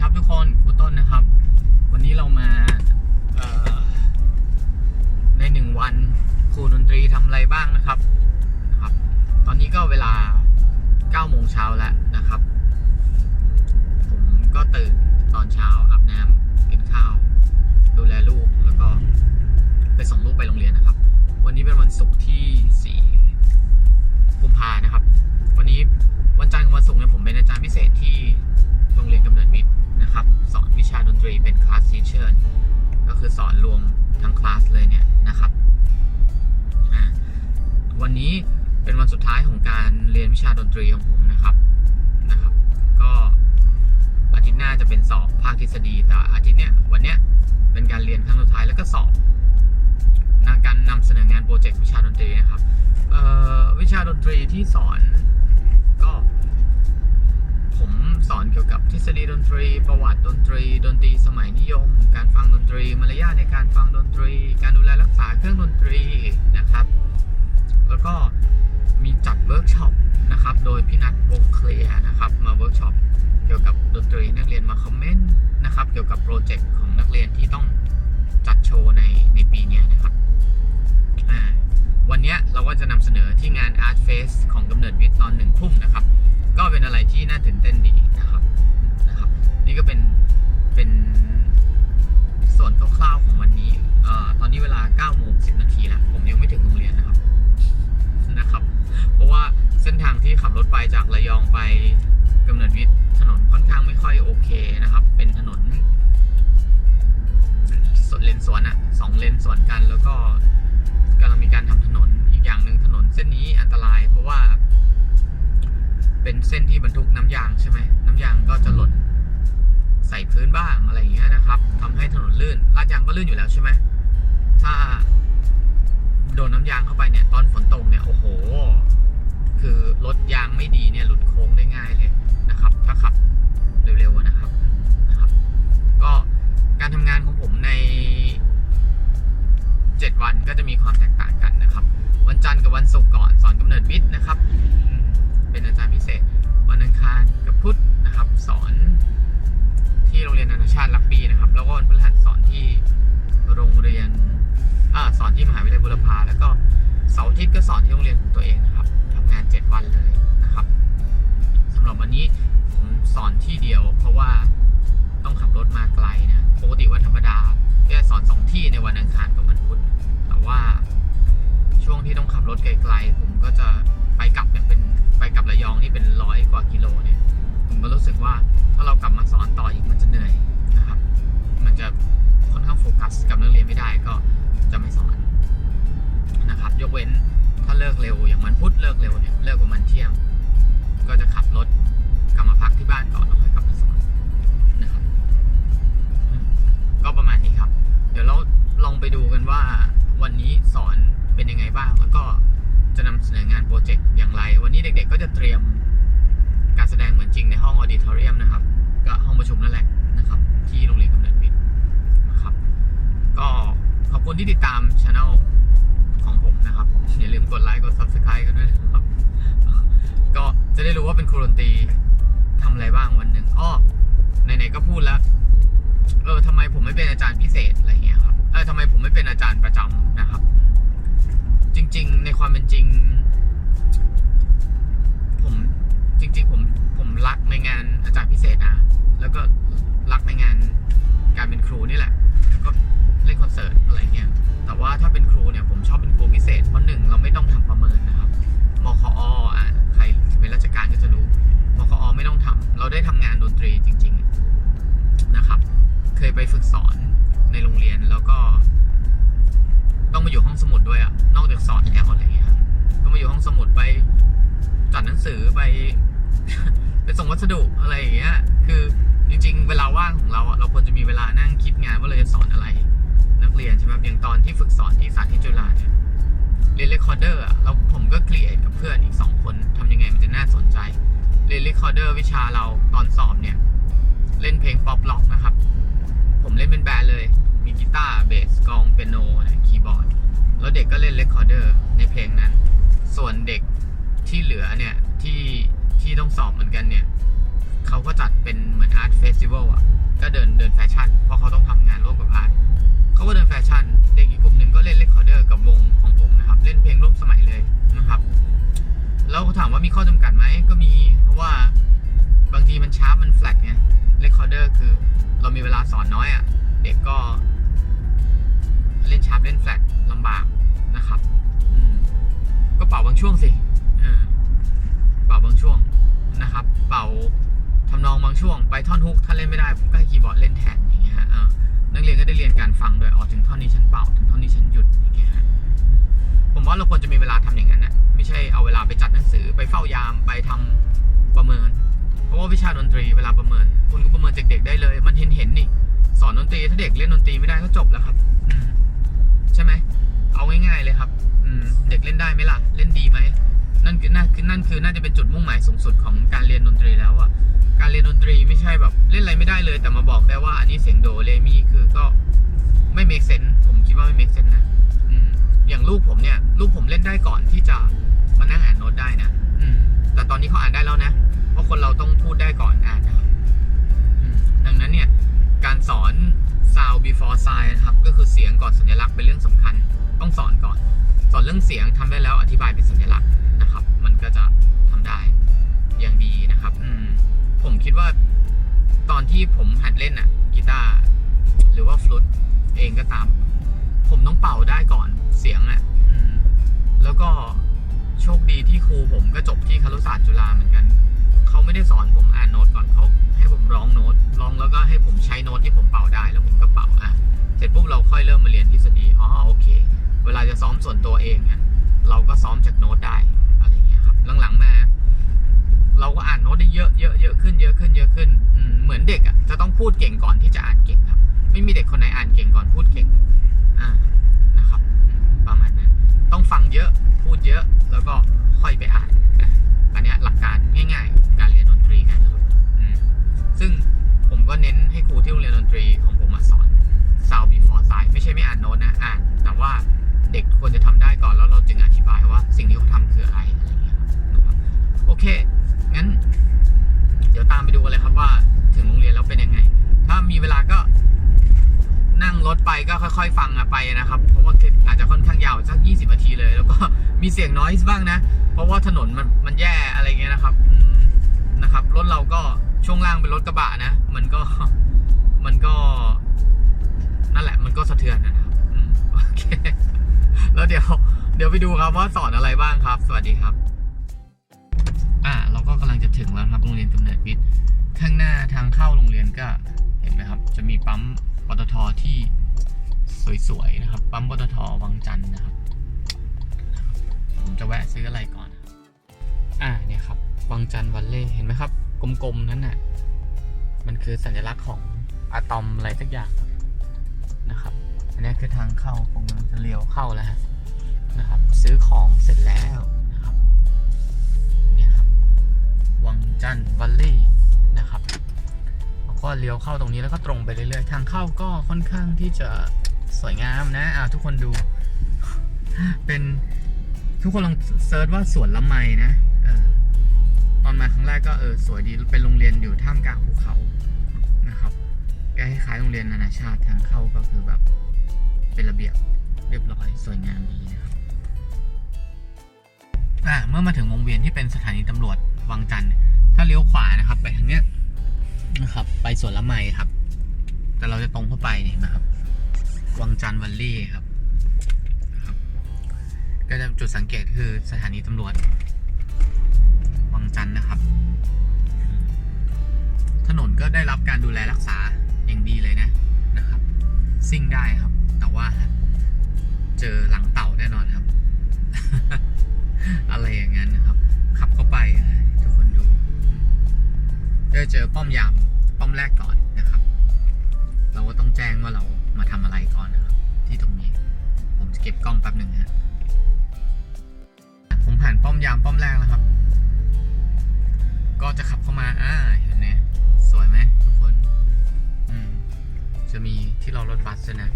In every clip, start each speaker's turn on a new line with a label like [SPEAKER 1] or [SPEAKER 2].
[SPEAKER 1] ครับทุกคนครูต้นนะครับ วันนี้เรามาในหนึ่งวันครูดนตรีทำอะไรบ้างนะครับนะครับ ตอนนี้ก็เวลา9โมงเช้าแล้วนะครับ ผมก็ตื่นตอนเช้าอาบน้ำกินข้าว ดูแลลูกแล้วก็ไปส่งลูกไปโรงเรียนนะครับ วันนี้เป็นวันศุกร์ที่4กุมภานะครับ วันนี้วันจันทร์กับวันศุกร์เนี่ยผมเป็นอาจารย์พิเศษที่ รงเรียนกำเนิดมิตรนะครับ สอนวิชาดนตรีเป็นคลาส t ีเชอร์ก็คือสอนรวมทั้งคลาสเลยเนี่ยนะครับวันนี้เป็นวันสุดท้ายของการเรียนวิชาดนตรีของผมนะครับนะครับ ก็อาทิตย์หน้าจะเป็นสอบภาคทฤษฎีแต่อาทิตย์เนี้ยวันเนี้ยเป็นการเรียนครั้งสุดท้ายแล้วก็สอบในการนำเสนองานโปรเจกต์วิชาดนตรีนะครับวิชาดนตรีที่สอนก็ ผม สอนเกี่ยวกับทฤษฎีดนตรี ประวัติดนตรี ดนตรีสมัยนิยม การฟังดนตรี มารยาทในการฟังดนตรี การดูแลรักษาเครื่องดนตรีนะครับ แล้วก็มีจัดเวิร์กช็อปนะครับ โดยพี่นัทวงเคลียร์นะครับมาเวิร์กช็อปเกี่ยวกับดนตรีนักเรียนมาคอมเมนต์นะครับ เกี่ยวกับโปรเจกต์ของนักเรียนที่ต้องจัดโชว์ในในปีนี้นะครับวันนี้เราก็จะนำเสนอที่งาน Art Face ของกำเนิดวิทย์ตอนหนึ่งทุ่มนะครับ ก็เป็นอะไรที่น่าตื่นเต้นดีนะครับนะครับ นี่ก็เป็นเป็นส่วนคร่าวๆของวันนี้เอ่อตอนนี้เวลา9โมง10นาทีแล้วผมยังไม่ถึงโรงเรียนนะครับนะครับ เพราะว่าเส้นทางที่ขับรถไปจากระยองไปกำเนิดวิทย์ถนนค่อนข้างไม่ค่อยโอเคนะครับ เป็นถนนสวนเลนสวนอะสองเลนสวนกันแล้วก็กำลังมีการทำถนนอีกอย่างหนึ่งถนนเส้นนี้อันตรายเพราะว่า เป็นเส้นที่บรรทุกน้ำยางใช่ไหมน้ำยางก็จะหล่นใส่พื้นบ้างอะไรอย่างเงี้ยนะครับทำให้ถนนลื่นลาดยางก็ลื่นอยู่แล้วใช่ไหมถ้าโดนน้ำยางเข้าไปเนี่ย ตอนฝนตกเนี่ยโอ้โห คือรถยางไม่ดีเนี่ยหลุดโค้งได้ง่ายเลยนะครับ ถ้าขับเร็วๆนะครับนะครับ ก็การทำงานของผมใน 7 วันก็จะมีความแตกต่างกันนะครับ วันจันทร์กับวันศุกร์ก่อนสอนกำเนิดวิทย์นะครับ เป็นอาจารย์พิเศษ วันอังคารกับพุธนะครับ สอนที่โรงเรียนนานาชาติลักบี้นะครับ แล้วก็วันพฤหัสสอนที่โรงเรียนอ่าสอนที่มหาวิทยาลัยบุรพาแล้วก็เสาร์อาทิตย์ก็สอนที่โรงเรียนของตัวเองนะครับทำงาน 7 วันเลยนะครับสำหรับวันนี้ผมสอนที่เดียว เพราะว่าต้องขับรถมาไกลนะปกติวันธรรมดาก็จะสอนสองที่ในวันอังคารกับวันพุธแต่ว่าช่วงที่ต้องขับรถไกลๆผมก็จะ ชุมนั่นแหละนะครับ ที่โรงเรียนกำเนิดวิทย์นะครับ ก็ขอบคุณที่ติดตามช anel ของผมนะครับ อย่าลืมกดไลค์กด subscribe กันด้วยนะครับ ก็จะได้รู้ว่าเป็นครูดนตรีทำอะไรบ้างวันหนึ่งอ้อไหนๆก็พูดแล้ว เออทำไมผมไม่เป็นอาจารย์พิเศษอะไรเงี้ยครับเออทำไมผมไม่เป็นอาจารย์ประจำนะครับ จริง ๆ ในความเป็นจริง ผมจริง ๆ ผมผมรักในงานอาจารย์พิเศษนะ แล้วก็รักในงานการเป็นครูนี่แหละ แล้วก็เล่นคอนเสิร์ตอะไรเงี้ย แต่ว่าถ้าเป็นครูเนี่ยผมชอบเป็นครูพิเศษเพราะหนึ่งเราไม่ต้องทำประเมินนะครับมคออะใครเป็นราชการก็จะรู้มคอไม่ต้องทำเราได้ทำงานดนตรีจริง ๆนะครับ เคยไปฝึกสอนในโรงเรียนแล้วก็ ต้องมาอยู่ห้องสมุดด้วยอะนอกจากสอนแล้วอะไรเงี้ยก็มาอยู่ห้องสมุดไปจัดหนังสือไป ไปส่งวัสดุอะไรอย่างเงี้ย คือ จริง ๆ เวลาว่างของเราอะเราควรจะมีเวลานั่งคิดงานว่าเราจะสอนอะไร นักเรียนใช่ไหมอย่างตอนที่ฝึกสอนที่สาธิตจุฬาเนี่ยเรียนเรคคอร์เดอร์เราผมก็เคลียร์กับเพื่อนอีกสองคนทำยังไงมันจะน่าสนใจเรียนเรคคอร์เดอร์วิชาเราตอนสอบเนี่ย เล่นเพลงป๊อปล็อกนะครับ ผมเล่นเป็นแบนเลย มีกีตาร์เบสกลองเปียโนนคีย์บอร์ดแล้วเด็กก็เล่นเรคคอร์เดอร์ในเพลงนั้น ส่วนเด็กที่เหลือเนี่ยที่ที่ต้องสอบเหมือนกันเนี่ย เขาก็จัดเป็นเหมือนอาร์ตเฟสติวัลอะ ก็เดินเดินแฟชั่น เพราะเขาต้องทำงานร่วมกับอาร์ตเขาก็เดินแฟชั่น เด็กอีกกลุ่มหนึ่งก็เล่นเรคคอร์เดอร์กับวงของผมนะครับ เล่นเพลงร่วมสมัยเลยนะครับ แล้วถามว่ามีข้อจำกัดไหมก็มี เพราะว่าบางทีมันช้ามันแฟลตไงเรคคอร์เดอร์คือเรามีเวลาสอนน้อยอะ เด็กก็ เล่นชาร์ปเล่นแฟลตลำบากนะครับ อืมก็เป่าบางช่วงสิ ช่วงไปท่อนฮุกถ้าเล่นไม่ได้ผมก็ให้คีย์บอร์ดเล่นแทนอย่างเงี้ยฮะเออนักเรียนก็ได้เรียนการฟังโดยอ๋อถึงท่อนนี้ฉันเป่าถึงท่อนนี้ฉันหยุดอย่างเงี้ยฮะผมว่าเราควรจะมีเวลาทำอย่างนั้นนะไม่ใช่เอาเวลาไปจัดหนังสือไปเฝ้ายามไปทำประเมิน เพราะว่าวิชาดนตรีเวลาประเมิน คุณก็ประเมินจากเด็กได้เลย มันเห็นเห็นนี่สอนดนตรีถ้าเด็กเล่นดนตรีไม่ได้ก็จบแล้วครับใช่ไหมเอาง่ายๆเลยครับ อืมเด็กเล่นได้ไหมล่ะ เล่นดีไหมนั่นคือนั่นคือนั่นคือน่าจะเป็นจุดมุ่งหมายสูงสุดของการเรียนดนตรีแล้วอะ การเรียนดนตรีไม่ใช่แบบเล่นอะไรไม่ได้เลย แต่มาบอกได้ว่าอันนี้เสียงโดเรมีคือก็ไม่ make sense ผมคิดว่าไม่ make sense นะอืมอย่างลูกผมเนี่ย ลูกผมเล่นได้ก่อนที่จะมานั่งอ่านโน้ตได้นะอืมแต่ตอนนี้เขาอ่านได้แล้วนะเพราะคนเราต้องพูดได้ก่อนอ่านนะครับดังนั้นเนี่ยการสอน sound before sign นะครับ ก็คือเสียงก่อนสัญลักษณ์เป็นเรื่องสำคัญ ต้องสอนก่อน สอนเรื่องเสียงทำได้แล้วอธิบายเป็นสัญลักษณ์นะครับ มันก็จะทำได้อย่างดีนะครับ อืม ผมคิดว่าตอนที่ผมหัดเล่นอะกีตาร์หรือว่าฟลุตเองก็ตาม ผมต้องเป่าได้ก่อนเสียงอะอแล้วก็โชคดีที่ครูผมก็จบที่คารุศาสตร์จุฬาเหมือนกัน เขาไม่ได้สอนผมอ่านโน้ตก่อนเขาให้ผมร้องโน้ตร้องแล้วก็ให้ผมใช้โน้ตที่ผมเป่าได้แล้วผมก็เป่าอะเสร็จปุ๊บเราค่อยเริ่มมาเรียนทฤษฎีอ๋อโอเค เวลาจะซ้อมส่วนตัวเองอะเราก็ซ้อมจากโน้ตได้อะไรเงี้ยครับหลังๆมา เราก็อ่านโน้ตได้เยอะเยอะเยอะขึ้นเยอะขึ้นเยอะขึ้นเหมือนเด็กอะจะต้องพูดเก่งก่อนที่จะอ่านเก่งครับ ไม่มีเด็กคนไหนอ่านเก่งก่อนพูดเก่งอ่านะครับ ประมาณนั้นต้องฟังเยอะพูดเยอะแล้วก็ค่อยไปอ่านอันนี้หลักการง่าย ๆ การเรียนดนตรีกันะครับซึ่งผมก็เน้นให้ครูที่โรงเรียนดนตรีของผมมาสอน sound before sign ไม่ใช่ไม่อ่านโน้ตนะอ่าน แต่ว่าเด็กควรจะทำได้ก่อนแล้วเราจึงอธิบายว่าสิ่งที่ ไปก็ค่อยๆ ฟังไปนะครับ เพราะว่าคลิปอาจจะค่อนข้างยาวสัก 20นาทีเลย แล้วก็มีเสียงน้อยบ้างนะ เพราะว่าถนนมันมันแย่อะไรเงี้ยนะครับนะครับรถเราก็ช่วงล่างเป็นรถกระบะนะ มันก็มันก็นั่นแหละมันก็สะเทือนนะครับโอเคแล้วเดี๋ยวเดี๋ยวไปดูครับว่าสอนอะไรบ้างครับ สวัสดีครับ อ่าเราก็กำลังจะถึงแล้วครับโรงเรียนกำเนิดวิทข้างหน้าทางเข้าโรงเรียนก็เห็นไหมครับ จะมีปั๊มปตทที่ สวยๆนะครับปั๊มปตทวังจันทร์นะครับ ผมจะแวะซื้ออะไรก่อน อ่าเนี่ยครับวังจันทร์วันเล่เห็นไหมครับ กลมๆนั้นน่ะมันคือสัญลักษณ์ของอะตอมอะไรสักอย่างนะครับ อันนี้คือทางเข้าผมกำลังจะเลี้ยวเข้าแล้วฮะนะครับ ซื้อของเสร็จแล้วนะครับ เนี่ยครับ วังจันทร์วัลเล่นะครับแล้วก็เลี้ยวเข้าตรงนี้แล้วก็ตรงไปเรื่อยๆ ทางเข้าก็ค่อนข้างที่จะ สวยงามนะอ่าทุกคนดู เป็นทุกคนลองเซิร์ชว่าสวนละไมนะเออตอนมาครั้งแรกก็เออสวยดีเป็นโรงเรียนอยู่ท่ามกลางภูเขานะครับใกล้คล้ายโรงเรียนนานาชาติทางเข้าก็คือแบบเป็นระเบียบเรียบร้อยสวยงามดีนะครับอ่าเมื่อมาถึงวงเวียนที่เป็นสถานีตำรวจวังจันทร์ถ้าเลี้ยวขวานะครับ ไปทางเนี้ยนะครับ ไปสวนละไมครับ แต่เราจะตรงเข้าไปนี่นะครับ วังจันทร์วัลลี่ครับนะครับ ก็จะจุดสังเกตคือสถานีตำรวจ วังจันทร์นะครับ ถนนก็ได้รับการดูแลรักษาอย่างดีเลยนะนะครับ ซิ่งได้ครับ แต่ว่าเจอหลังเต่าแน่นอนครับ อะไรอย่างนั้นนะครับ ขับเข้าไปทุกคนดูก็จะเจอป้อมยามป้อมแรกก่อนนะครับ เราก็ต้องแจ้งว่าเรา มาทำอะไรก่อนนะครับ ที่ตรงนี้ ผมจะเก็บกล้องแป๊บหนึ่งฮะผมผ่านป้อมยามป้อมแรกแล้วครับ ก็จะขับเข้ามาอ่าเห็นไหมสวยไหมทุกคน อืม จะมีที่รอรถบัสนะ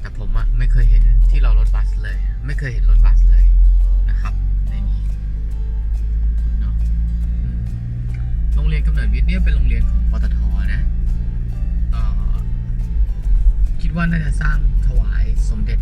[SPEAKER 1] แต่ผมอะไม่เคยเห็นที่รอรถบัสเลย ไม่เคยเห็นรถบัสเลยนะครับ ในนี้เนาะโรงเรียนกำเนิดดวิทย์เนี่ยเป็นโรงเรียนของปตทนะ ว่าน่าจะสร้างถวายสมเด็จ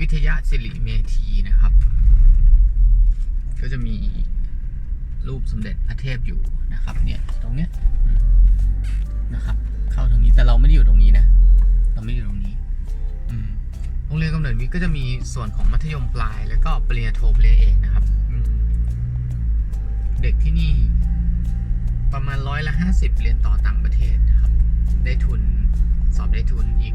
[SPEAKER 1] วิทยาศิริเมธีนะครับ ก็จะมีรูปสมเด็จพระเทพอยู่นะครับ เนี่ยตรงเนี้ยนะครับ เข้าตรงนี้แต่เราไม่ได้อยู่ตรงนี้นะ เราไม่ได้อยู่ตรงนี้โรงเรียนกำเนิดวิทย์ก็จะมีส่วนของมัธยมปลาย แล้วก็ปริญญาโทปริญญาเอกนะครับเด็กที่นี่ประมาณร้อยละห้าสิบเรียนต่อต่างประเทศนะครับ ได้ทุนสอบได้ทุนอีก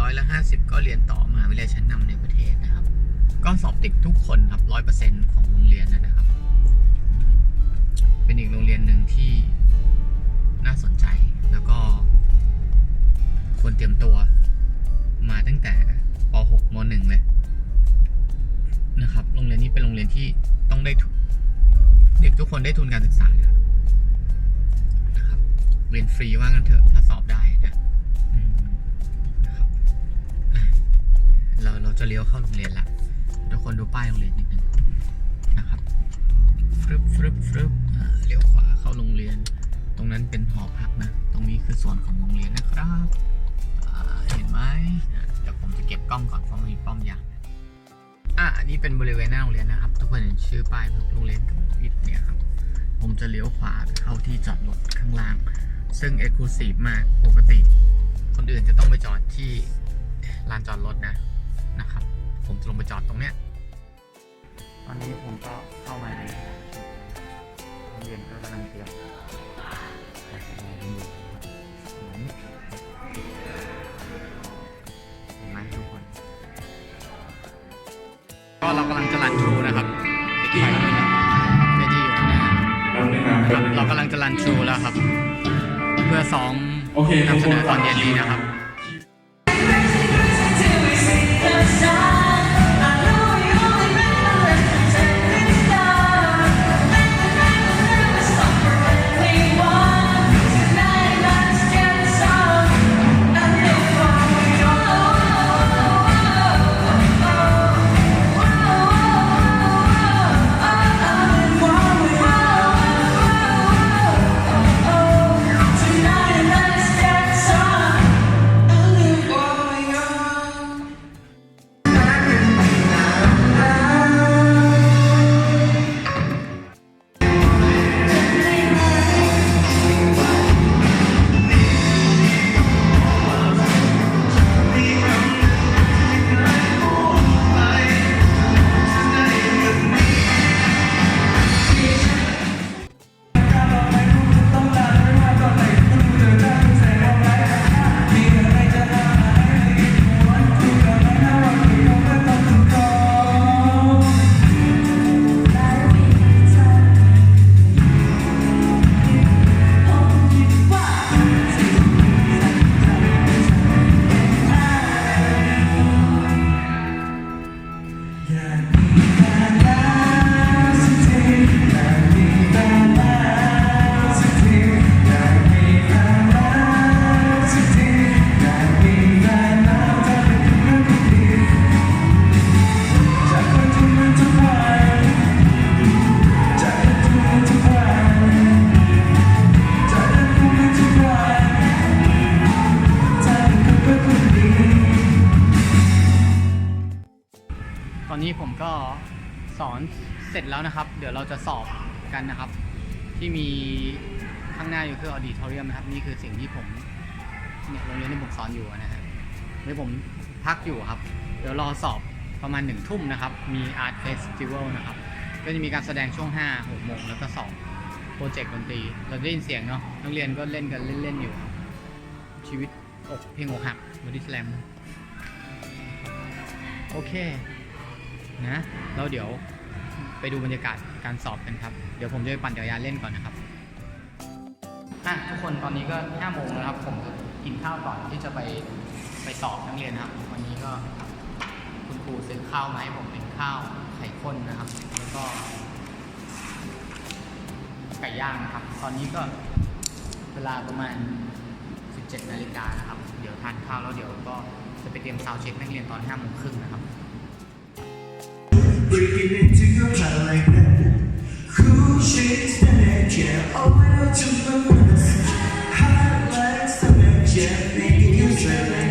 [SPEAKER 1] ร้อยละห้าสิบก็เรียนต่อมหาวิทยาลัยชั้นนำในประเทศนะครับ ก็สอบติดทุกคนครับร้อยเปอร์เซ็นต์ของโรงเรียนนะครับ เป็นอีกโรงเรียนหนึ่งที่น่าสนใจแล้วก็ควรเตรียมตัวมาตั้งแต่ป .6 ม .1 เลยนะครับ โรงเรียนนี้เป็นโรงเรียนที่ต้องได้ทุเด็กทุกคนได้ทุนการศึกษานะครับนะครับ เรียนฟรีว่ากันเถอะถ้าสอบได้ เราเราจะเลี้ยวเข้าโรงเรียนละทุกคนดูป้ายโรงเรียนนิดนึงนะครับฟรึบฟรึบฟรึบอ่าเลี้ยวขวาเข้าโรงเรียน ตรงนั้นเป็นหอพักนะ ตรงนี้คือส่วนของโรงเรียนนะครับเห็นไหมเดี๋ยวผมจะเก็บกล้องก่อนเพราะมีป้อมยามอะอันนี้เป็นบริเวณหน้าโรงเรียนนะครับ ทุกคนเห็นชื่อป้ายโรงเรียนกับวิทย์เนี่ยครับผมจะเลี้ยวขวาไปเข้าที่จอดรถข้างล่าง ซึ่งเอกลูซีฟมากปกติ คนอื่นจะต้องไปจอดที่ลานจอดรถนะ นะครับ ผมจะลงไปจอดตรงเนี้ย ตอนนี้ผมก็เข้ามาในโรงเรียนก็กำลังเตรียมเห็นไหมทุกคน ก็เรากำลังจะรันทรูนะครับปิดไฟแล้วนะเวทีอยู่ข้างหน้า
[SPEAKER 2] เราได้นำ
[SPEAKER 1] ค
[SPEAKER 2] เป็
[SPEAKER 1] รับ
[SPEAKER 2] น
[SPEAKER 1] เรากำลังจะรันทรูแล้วครับ เพื่อซ้อม
[SPEAKER 2] โอเคนำ
[SPEAKER 1] เสนอตอนเย็นนี้นะครับ ก็สอนเสร็จแล้วนะครับ เดี๋ยวเราจะสอบกันนะครับ ที่มีข้างหน้าอยู่คือออดิทอเรียมนะครับ นี่คือสิ่งที่ผมเนี่ยโรงเรียนที่ผมสอนอยู่นะฮะนี่ผมพักอยู่ครับ เดี๋ยวรอสอบประมาณหนึ่งทุ่มนะครับ มี Art Festival นะครับ ก็จะมีการแสดงช่วง5 6โมงแล้วก็สอบโปรเจกต์ดนตรี เราได้ยินเสียงเนาะนักเรียนก็เล่นกันเล่นๆอยู่ ชีวิตอกเพลงอกหักบอดี้สแลมโอเค นะแล้วเดี๋ยวไปดูบรรยากาศการสอบกันครับ เดี๋ยวผมจะไปปั่นจักรยานเล่นก่อนนะครับอะทุกคนตอนนี้ก็5โมงแล้วครับ ผมกินข้าวก่อนที่จะไปไปสอบนักเรียนนะครับ วันนี้ก็คุณครูซื้อข้าวมาให้ผมเป็นข้าวไข่ข้นนะครับ แล้วก็ ไก่ย่างนะครับ ตอนนี้ก็เวลาประมาณ 17นาฬิกานะครับ เดี๋ยวทานข้าวแล้วเดี๋ยวก็จะไปเตรียมซาวเช็คนักเรียนตอน5โมงครึ่งนะครับ
[SPEAKER 2] Breaking into your heart like that. Cool shades and that yeah. Open up to the windows. Hot like summer, yeah. Making you sweat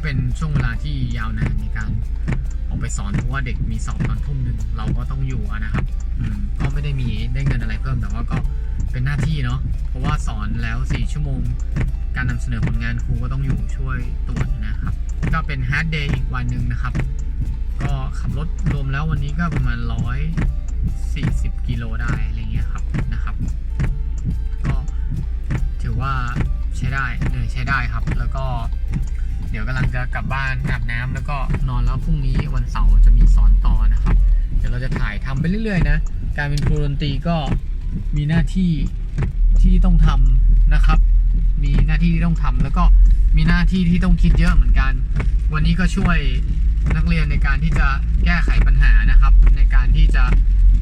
[SPEAKER 1] ก็เป็นช่วงเวลาที่ยาวนานในการออกไปสอนเพราะว่าเด็กมีสอบตอนทุ่มหนึ่งเราก็ต้องอยู่นะครับก็ไม่ได้มีได้เงินอะไรเพิ่มแต่ว่าก็เป็นหน้าที่เนาะเพราะว่าสอนแล้ว 4 ชั่วโมง การนำเสนอผลงานครูก็ต้องอยู่ช่วยตรวจนะครับ ก็เป็นฮาร์ดเดย์อีกวันหนึ่งนะครับ ก็ขับรถรวมแล้ววันนี้ก็ประมาณ140กิโลได้อะไรเงี้ยครับนะครับ ก็ถือว่าใช้ได้เหนื่อยใช้ได้ครับ แล้วก็ เดี๋ยวกำลังจะกลับบ้านอาบน้ำแล้วก็นอนแล้วพรุ่งนี้วันเสาร์จะมีสอนต่อนะครับ เดี๋ยวเราจะถ่ายทำไปเรื่อยๆนะ การเป็นครูดนตรีก็มีหน้าที่ที่ต้องทำนะครับ มีหน้าที่ที่ต้องทำแล้วก็มีหน้าที่ที่ต้องคิดเยอะเหมือนกัน วันนี้ก็ช่วยนักเรียนในการที่จะแก้ไขปัญหานะครับ ในการที่จะ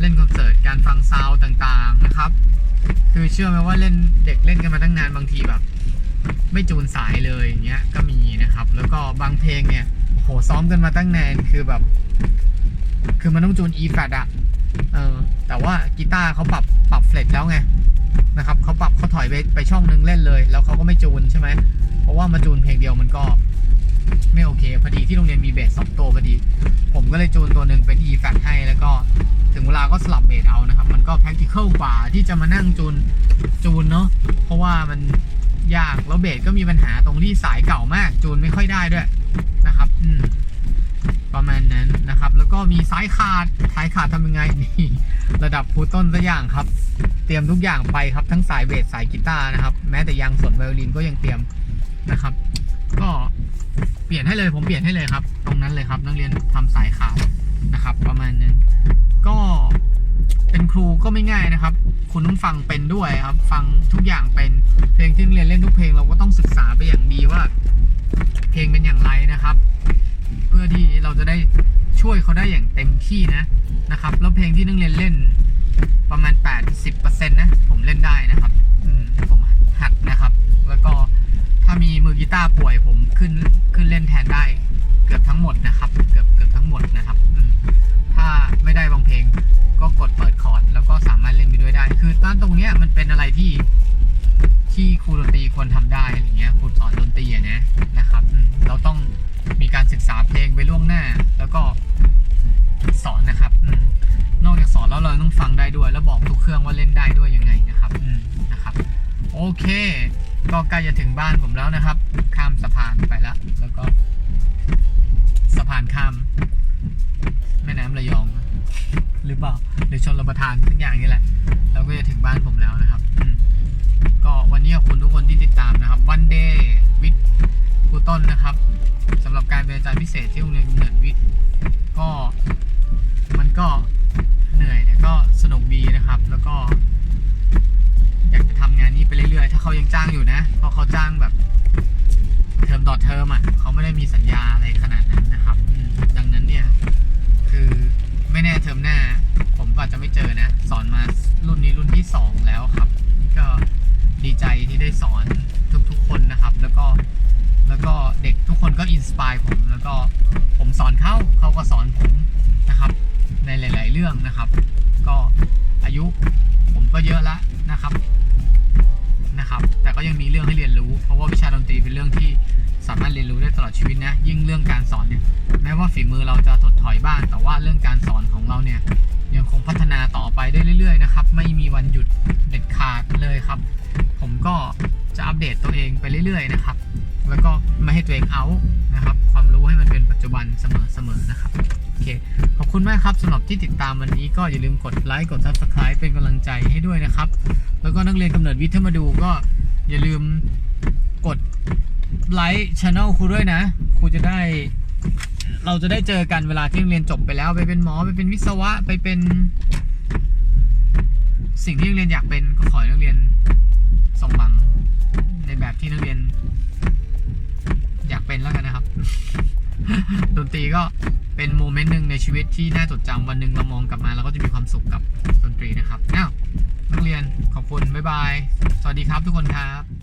[SPEAKER 1] เล่นคอนเสิร์ตการฟังซาวด์ต่างๆนะครับ คือเชื่อไหมว่าเล่นเด็กเล่นกันมาตั้งนานบางทีแบบ ไม่จูนสายเลยอย่างเงี้ยก็มีนะครับ แล้วก็บางเพลงเนี่ยโอ้โหซ้อมกันมาตั้งนานคือแบบ คือมันต้องจูน e flat อะเออแต่ว่ากีตาร์เขาปรับปรับเฟลตแล้วไงนะครับเขาปรับเขาถอยไปไปช่องนึงเล่นเลย แล้วเขาก็ไม่จูนใช่ไหมเพราะว่ามาจูนเพลงเดียวมันก็ไม่โอเค พอดีที่โรงเรียนมีเบสสองตัวพอดี ผมก็เลยจูนตัวหนึ่งเป็น e flat ให้แล้วก็ถึงเวลาก็สลับเบสเอานะครับ มันก็ practical กว่าที่จะมานั่งจูนจูนเนาะเพราะว่ามัน ยากแล้วเบสก็มีปัญหาตรงที่สายเก่ามาก จูนไม่ค่อยได้ด้วยนะครับอืมประมาณนั้นนะครับ แล้วก็มีสายขาดสายขาดทำยังไงนี่ระดับครูต้นสัอย่างครับ เตรียมทุกอย่างไปครับทั้งสายเบสสายกีตาร์นะครับ แม้แต่ยางสนไวโอลินก็ยังเตรียมนะครับ ก็เปลี่ยนให้เลยผมเปลี่ยนให้เลยครับ ตรงนั้นเลยครับนักเรียนทำสายขาดนะครับ ประมาณนั้นก็เป็นครูก็ไม่ง่ายนะครับ คุณต้องฟังเป็นด้วยครับ ฟังทุกอย่างเป็นเพลงที่นักเรียนเล่นทุกเพลงเราก็ต้องศึกษาไปอย่างดีว่า เพลงเป็นอย่างไรนะครับ เพื่อที่เราจะได้ช่วยเขาได้อย่างเต็มที่นะนะครับ แล้วเพลงที่นักเรียนเล่นประมาณ 80%นะผมเล่นได้นะครับผมหัดนะครับ แล้วก็ถ้ามีมือกีตาร์ป่วยผมขึ้นขึ้นเล่นแทนได้เกือบทั้งหมดนะครับ เกือบเกือบทั้งหมดนะครับถ้าไม่ได้บางเพลง ก็กดเปิดคอร์ดแล้วก็สามารถเล่นไปด้วยได้ คือตอนตรงเนี้ยมันเป็นอะไรที่ที่ครูดนตรีควรทำได้อะไรเงี้ยครูสอนดนตรีอะนะนะครับ เราต้องมีการศึกษาเพลงไปล่วงหน้า แล้วก็สอนนะครับนอกจากสอนแล้วเราต้องฟังได้ด้วย แล้วบอกทุกเครื่องว่าเล่นได้ด้วยยังไงนะครับนะครับ โอเค ก็ใกล้จะถึงบ้านผมแล้วนะครับ ข้ามสะพานไปแล้วแล้วก็สะพานข้าม แม่น้ำระยอง หรือเปล่าหรือชนรับประทานทุงอย่างนี้แหละเราก็จะถึงบ้านผมแล้วนะครับก็วันนี้ขอบคุณทุกคนที่ติดตามนะครับวันเดย์วิดครูต้นนะครับ สำหรับการเป็นอาจารย์พิเศษที่โรงเรียนกำเนิดวิทย์ก็มันก็เหนื่อยแต่ก็สนุกดีนะครับ แล้วก็ อยากจะทำงานนี้ไปเรื่อยๆ ถ้าเขายังจ้างอยู่นะเพราะเขาจ้างแบบเทอมต่อเทอมอะเขาไม่ได้มีสัญญาอะไรขนาดนั้นนะครับดังนั้นเนี่ยคือ ไม่แน่เทอมหน้า ผมก็จะไม่เจอนะ สอนมารุ่นนี้รุ่นที่สองแล้วครับก็ดีใจที่ได้สอนทุกๆคนนะครับ แล้วก็แล้วก็เด็กทุกคนก็อินสปายผมแล้วก็ บ้าง แต่ว่าเรื่องการสอนของเราเนี่ยยังคงพัฒนาต่อไปได้เรื่อย ๆ นะครับ ไม่มีวันหยุดเด็ดขาดเลยครับ ผมก็จะอัปเดตตัวเองไปเรื่อย ๆ นะครับ แล้วก็ไม่ให้ตัวเองเอานะครับ ความรู้ให้มันเป็นปัจจุบันเสมอๆนะครับโอเคขอบคุณมากครับสำหรับที่ติดตามวันนี้ก็อย่าลืมกดไลค์กด Subscribe เป็นกำลังใจให้ด้วยนะครับ แล้วก็นักเรียนกำเนิดวิทย์ถ้ามาดูก็อย่าลืมกดไลค์ช anel ครูด้วยนะ ครูจะได้ เราจะได้เจอกันเวลาที่เรียนจบไปแล้ว ไปเป็นหมอไปเป็นวิศวะไปเป็น สิ่งที่นักเรียนอยากเป็นก็ขอให้นักเรียนสมหวังในแบบที่นักเรียน อยากเป็นแล้วกันนะครับดนตรีก็เป็นโมเมนต์หนึ่งในชีวิตที่น่าจดจำวันหนึ่งเรามองกลับมาเราก็จะมีความสุขกับดนตรีนะครับอ้าวนักเรียนขอบคุณบ๊ายบาย สวัสดีครับทุกคนครับ